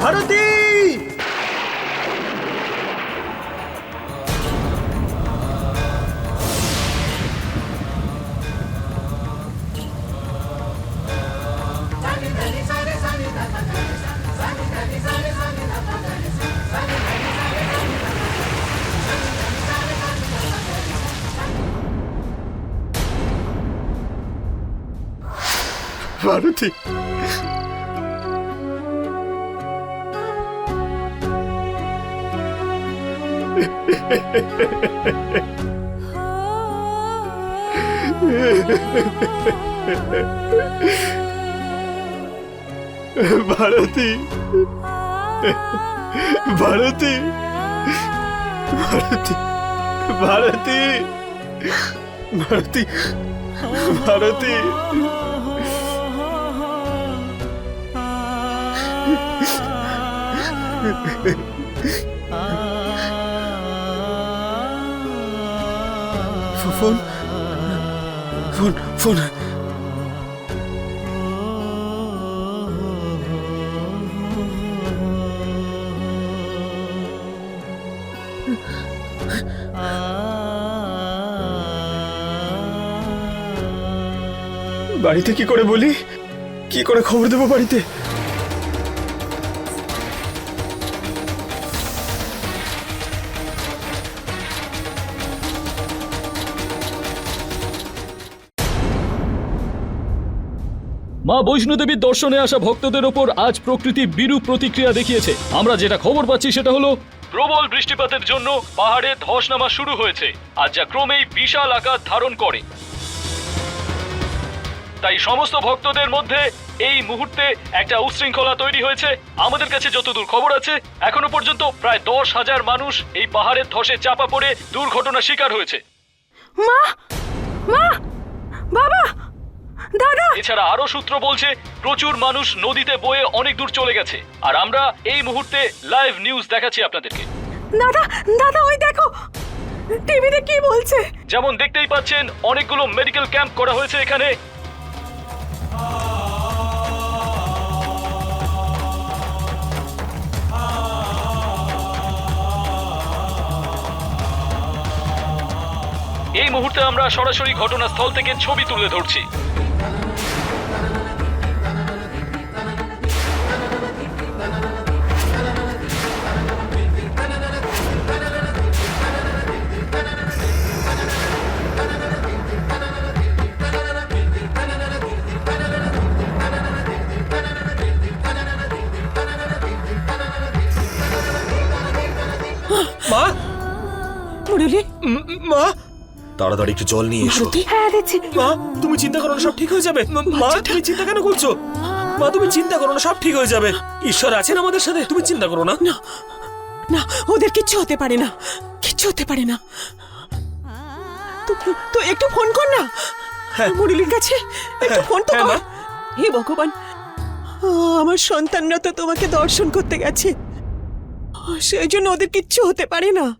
Bharati! Bharati! Bharati Bharati Bharati Bharati Bharati Bharati phone phone phone. বাড়িতে কি করে বলি? কি করে খবর দেবো বাড়িতে? মা বৈষ্ণোদেবীর দর্শনে আসা ভক্তদের ওপর আজ প্রকৃতি বিরূপ প্রতিক্রিয়া দেখিয়েছে। আমরা যেটা খবর পাচ্ছি সেটা হলো, প্রবল বৃষ্টিপাতের জন্য পাহাড়ে ধস নামা শুরু হয়েছে, আর যা ক্রমেই বিশাল আকার ধারণ করে। তাই সমস্ত ভক্তদের মধ্যে এই মুহূর্তে একটা উচ্ছৃঙ্খলা তৈরি হয়েছে। আমাদের কাছে যতদূর খবর আছে, এখনও পর্যন্ত প্রায় দশ হাজার মানুষ এই পাহাড়ের ধসে চাপা পড়ে দুর্ঘটনার শিকার হয়েছে। মা! মা! বাবা! দাদা! এছাড়া আরও সূত্র বলছে প্রচুর মানুষ নদীতে বয়ে অনেক দূর চলে গেছে। আর আমরা এই মুহূর্তে লাইভ নিউজ দেখাচ্ছি আপনাদেরকে। দাদা দাদা ওই দেখো! টিভিতে কি বলছে? যেমন দেখতেই পাচ্ছেন অনেকগুলো মেডিকেল ক্যাম্প করা হয়েছে এখানে। এই মুহূর্তে আমরা সরাসরি ঘটনাস্থল থেকে ছবি তুলে ধরছি। মা? মুরলি। মা? তাড়াতাড়ি একটু জল নিয়ে এসো। হ্যাঁ দিচ্ছি। মা তুমি চিন্তা করো না সব ঠিক হয়ে যাবে। মা তুমি চিন্তা কেন করছ? মা তুমি চিন্তা করো না সব ঠিক হয়ে যাবে। ঈশ্বর আছেন আমাদের সাথে তুমি চিন্তা করো না। না না ওদের কিচ্ছু হতে পারে না। কিচ্ছু হতে পারে না। তো- তো একটু ফোন কর না। হ্যাঁ। মুরলির কাছে একটু হ্যাঁ, ফোন তো হ্যাঁ, কর। মা। হে ভগবান আমার সন্তানরা তো তোমাকে দর্শন করতে গেছে। সেই জন্য ওদের কিচ্ছু হতে পারে না।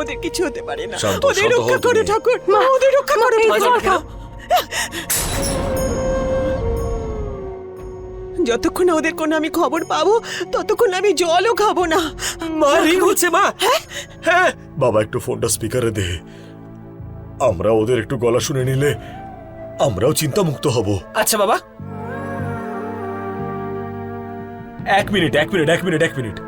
ওদের কিছু হতে পারে না। শান্ত, ওদের শান্ত হও রক্ষা করো তুমি। ঠাকুর। মা ওদের রক্ষা করো এই ঠাকুর। জল খাও। যতক্ষণ না ওদের কোনো আমি খবর পাবো ততক্ষণ আমি জলও খাব না। মা রিং হচ্ছে মা। হ্যাঁ? বাবা একটু ফোনটা স্পিকারে দে। আমরা ওদের একটু গলা শুনে নিলে আমরাও চিন্তামুক্ত হব। আচ্ছা বাবা। এক মিনিট এক মিনিট এক মিনিট এক মিনিট।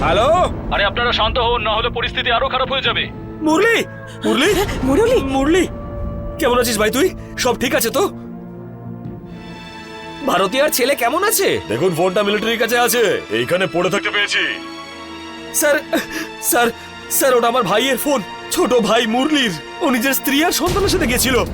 হ্যালো? আরে আপনারা শান্ত হন না হলে পরিস্থিতি আরও খারাপ হয়ে যাবে। মুরলি? মুরলি? মুরলি? মুরলি? কেমন আছিস ভাই তুই? সব ঠিক আছে তো? ভারতীয় ছেলে কেমন আছে? দেখুন ফোনটা মিলিটারির কাছে আছে। এইখানে পড়ে থাকতে পেয়েছি স্যার স্যার স্যার ওটা আমার ভাইয়ের ফোন। ছোট ভাই মুরলির। ও নিজের স্ত্রী আর সন্তানের সাথে গেছিল।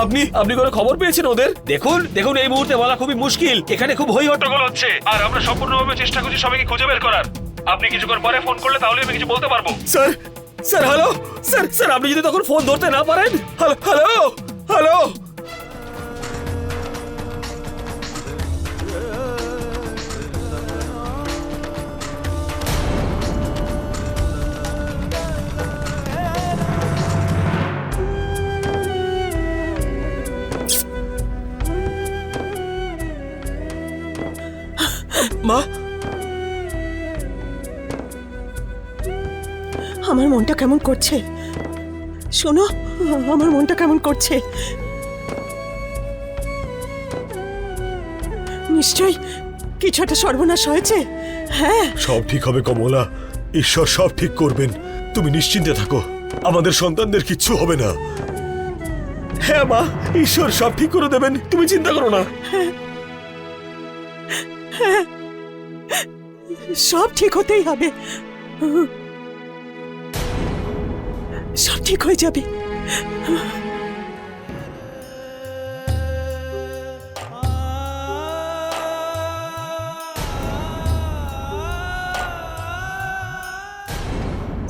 আপনি আপনি কোনো খবর পেয়েছেন ওদের? দেখুন দেখুন এই মুহূর্তে বলা খুবই মুশকিল। এখানে খুব হই হট্টগোল হচ্ছে। আর আমরা সম্পূর্ণভাবে চেষ্টা করছি সবাইকে খুঁজে বের করার। আপনি কিছুক্ষণ পরে ফোন করলে তাহলে আমি কিছু বলতে পারব। Sir sir hello? Sir sir আপনি যদি তখন ফোন ধরতে না পারেন? Hello hello hello? আমার মনটা কেমন করছে? শোনো আমার মনটা কেমন করছে? নিশ্চয়ই কিছু একটা সর্বনাশ হয়েছে। হ্যাঁ। সব ঠিক হবে কমলা। ঈশ্বর সব ঠিক করবেন। তুমি নিশ্চিন্তে থাকো। আমাদের সন্তানদের কিচ্ছু হবে না। হ্যাঁ মা ঈশ্বর সব ঠিক করে দেবেন। তুমি চিন্তা করো না। সব ঠিক হতেই হবে। সব ঠিক হয়ে যাবে।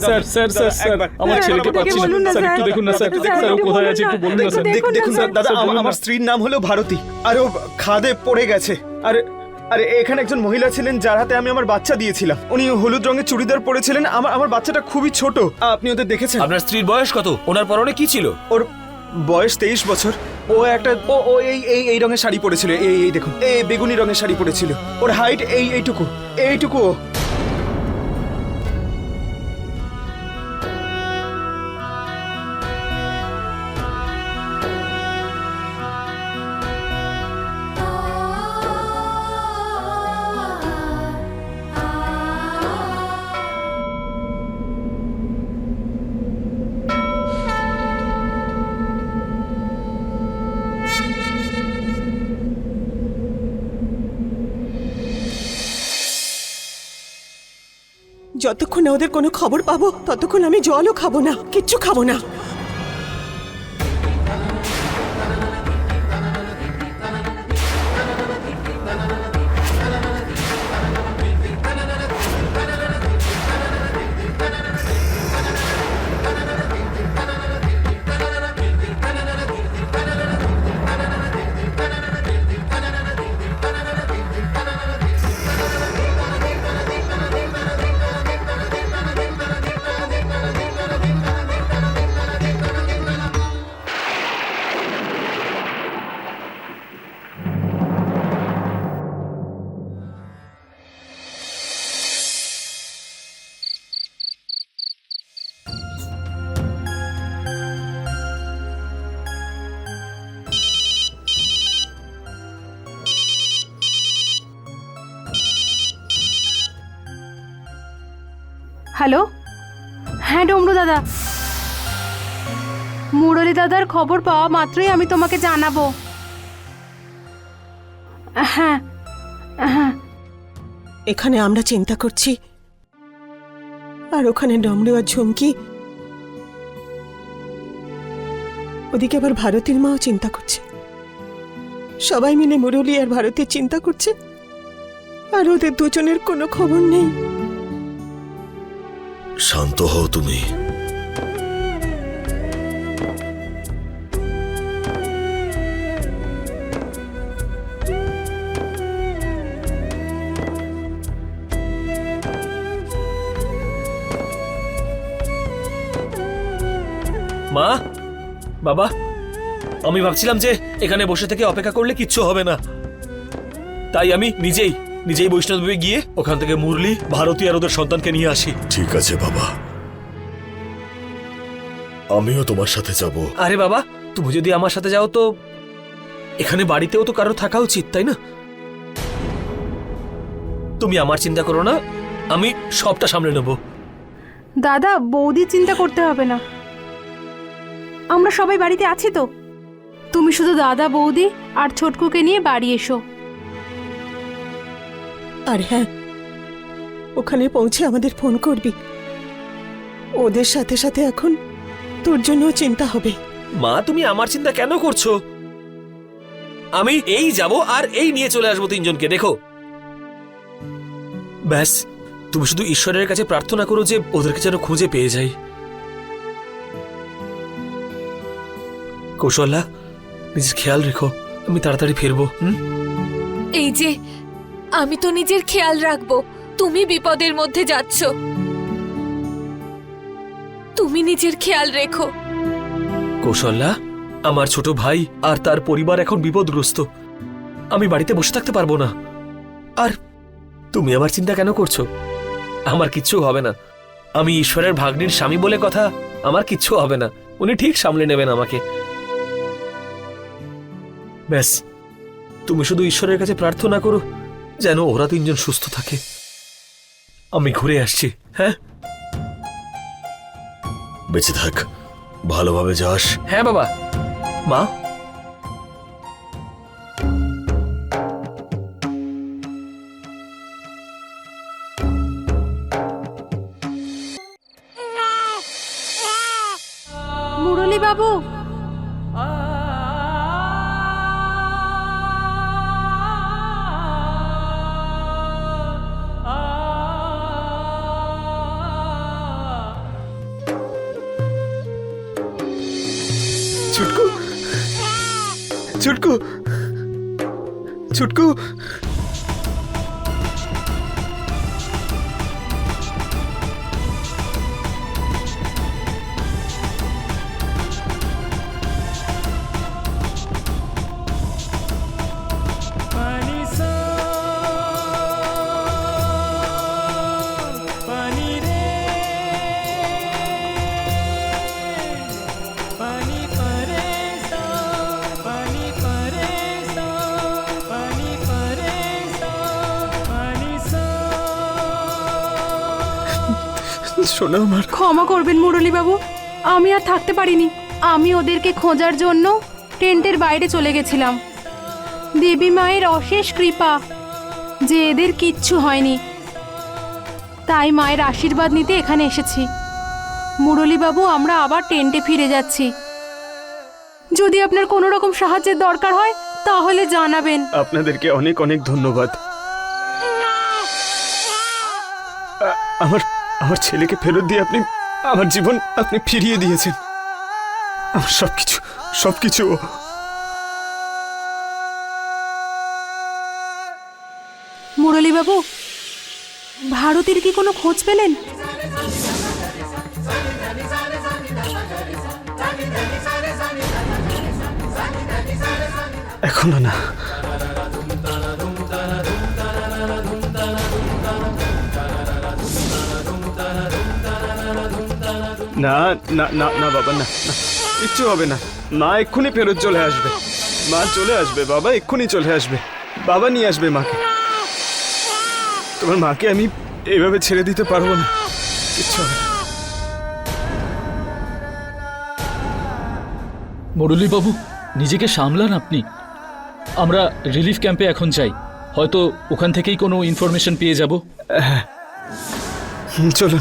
স্যার স্যার স্যার স্যার আমার স্যার, ছেলেকে পাচ্ছি না। না, স্যার একটু দেখুন না স্যার স্যার, ও কোথায় আছে না। একটু বলুন না স্যার। দেখুন স্যার। দাদা আমার স্ত্রীর নাম হলো ভারতী। আর ও খাদে পড়ে গেছে। আর আরে এখানে একজন মহিলা ছিলেন যার হাতে আমি আমার বাচ্চা দিয়েছিলাম। উনি হলুদ রঙের চুড়িদার পরেছিলেন। আমার আমার বাচ্চাটা খুবই ছোট। আপনি ওদের দেখেছেন? আপনার স্ত্রীর বয়স কত? ওনার পরনে কি ছিল? ওর বয়স তেইশ বছর। ও একটা ও ও এই এই এই রঙের শাড়ি পরেছিল। এই এই দেখুন। এই বেগুনি রঙের শাড়ি পরেছিল। ওর হাইট এই এইটুকু। এইটুকু যতক্ষণ না ওদের কোনো খবর পাবো ততক্ষণ আমি জলও খাব না কিচ্ছু খাব না। হ্যালো? হ্যাঁ ডমরু দাদা। মুরলী দাদার খবর পাওয়া মাত্রই আমি তোমাকে জানাব। হ্যাঁ হ্যাঁ। এখানে আমরা চিন্তা করছি। আর ওখানে ডমরু আর ঝুমকি। ওদিকে আবার ভারতীর মাও চিন্তা করছে। সবাই মিলে মুরলী আর ভারতীর চিন্তা করছে। আর ওদের দুজনের কোনো খবর নেই। শান্ত হও তুমি। মা, বাবা, আমি ভাবছিলাম যে এখানে বসে থেকে অপেক্ষা করলে কিচ্ছু হবে না। তাই আমি নিজেই নিজেই বৈষ্ণবদেবী গিয়ে ওখান থেকে মুরলি ভারতী আর ওদের সন্তানকে নিয়ে আসি। ঠিক আছে বাবা। আমিও তোমার সাথে যাব। আরে বাবা তুমি যদি আমার সাথে যাও তো এখানে বাড়িতেও তো কারও থাকা উচিত তাই না? তুমি আমার চিন্তা করো না আমি সবটা সামলে নেব। দাদা বৌদি চিন্তা করতে হবে না। আমরা সবাই বাড়িতে আছি তো। তুমি শুধু দাদা বৌদি আর ছোটকুকে নিয়ে বাড়ি এসো। আর হ্যাঁ ওখানে পৌঁছে আমাদের ফোন করবি। ওদের সাথে সাথে এখন তোর জন্য চিন্তা হবে। মা তুমি আমার চিন্তা কেন করছ? আমি এই যাব আর এই নিয়ে চলে আসব তিনজনকে দেখো। ব্যাস তুমি শুধু ঈশ্বরের কাছে প্রার্থনা করো যে ওদেরকে যেন খুঁজে পেয়ে যাই। কৌশল্যা নিজের খেয়াল রেখো আমি তাড়াতাড়ি ফিরবো হুম? এই যে আমি তো নিজের খেয়াল রাখব। তুমি বিপদের মধ্যে যাচ্ছ। তুমি নিজের খেয়াল রেখো। কৌশল্যা, আমার ছোট ভাই আর তার পরিবার এখন বিপদগ্রস্ত। আমি বাড়িতে বসে থাকতে পারব না। আর তুমি আমার চিন্তা কেন করছ? আমার কিচ্ছু হবে না। আমি ঈশ্বরের ভাগ্নির স্বামী বলে কথা আমার কিচ্ছু হবে না। উনি ঠিক সামলে নেবেন আমাকে। ব্যাস, তুমি শুধু ঈশ্বরের কাছে প্রার্থনা করো। যেন ওরা তিনজন সুস্থ থাকে। আমি ঘুরে আসছি হ্যাঁ? বেঁচে থাক ভালোভাবে যাস। হ্যাঁ বাবা। মা? छुटकू। छुटकू। শোনো আমার। ক্ষমা করবেন মুরলী বাবু আমি আর থাকতে পারিনি। আমি ওদেরকে খোঁজার জন্য টেন্টের বাইরে চলে গেছিলাম। দেবী মায়ের অশেষ কৃপা যে এদের কিচ্ছু হয়নি। তাই মায়ের আশীর্বাদ নিতে এখানে এসেছি। মুরলী বাবু আমরা আবার টেন্টে ফিরে যাচ্ছি। যদি আপনার কোনো রকম সাহায্যের দরকার হয় তাহলে জানাবেন। আপনাদেরকে অনেক অনেক ধন্যবাদ। আমার আমার ছেলেকে ফেরত দিয়ে আপনি আমার জীবন আপনি ফিরিয়ে দিয়েছেন। আমার সবকিছু সবকিছু মুরলী বাবু ভারতীর কি কোনো খোঁজ পেলেন? এখনও না। না না না না বাবা না না কিচ্ছু হবে না। মা এক্ষুনি ফেরত চলে আসবে। মা চলে আসবে বাবা এক্ষুনি চলে আসবে। বাবা নিয়ে আসবে মাকে। তোমার মাকে আমি এভাবে ছেড়ে দিতে পারব না। কিচ্ছু হবে না। মুরলীবাবু নিজেকে সামলান আপনি। আমরা রিলিফ ক্যাম্পে এখন যাই। হয়তো ওখান থেকেই কোনো ইনফরমেশন পেয়ে যাব। হুম, চলুন।